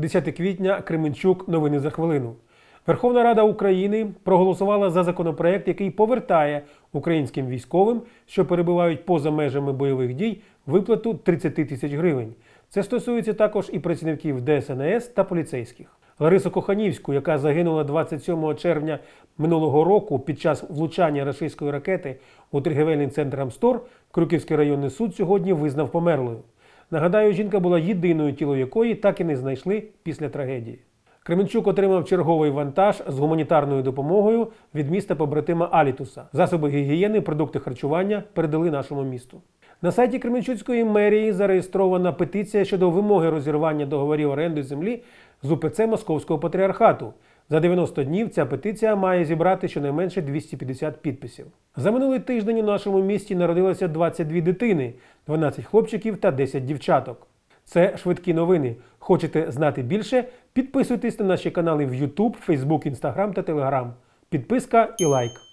10 квітня Кременчук. Новини за хвилину. Верховна Рада України проголосувала за законопроект, який повертає українським військовим, що перебувають поза межами бойових дій, виплату 30 тисяч гривень. Це стосується також і працівників ДСНС та поліцейських. Ларису Коханівську, яка загинула 27 червня минулого року під час влучання рашистської ракети у торгівельний центр Амстор, Крюківський районний суд сьогодні визнав померлою. Нагадаю, жінка була єдиною тіло якої так і не знайшли після трагедії. Кременчук отримав черговий вантаж з гуманітарною допомогою від міста побратима Алітуса. Засоби гігієни, продукти харчування передали нашому місту. На сайті Кременчуцької мерії зареєстрована петиція щодо вимоги розірвання договорів оренди землі з УПЦ Московського патріархату. За 90 днів ця петиція має зібрати щонайменше 250 підписів. За минулий тиждень у нашому місті народилося 22 дитини, 12 хлопчиків та 10 дівчаток. Це швидкі новини. Хочете знати більше? Підписуйтесь на наші канали в YouTube, Facebook, Instagram та Telegram. Підписка і лайк.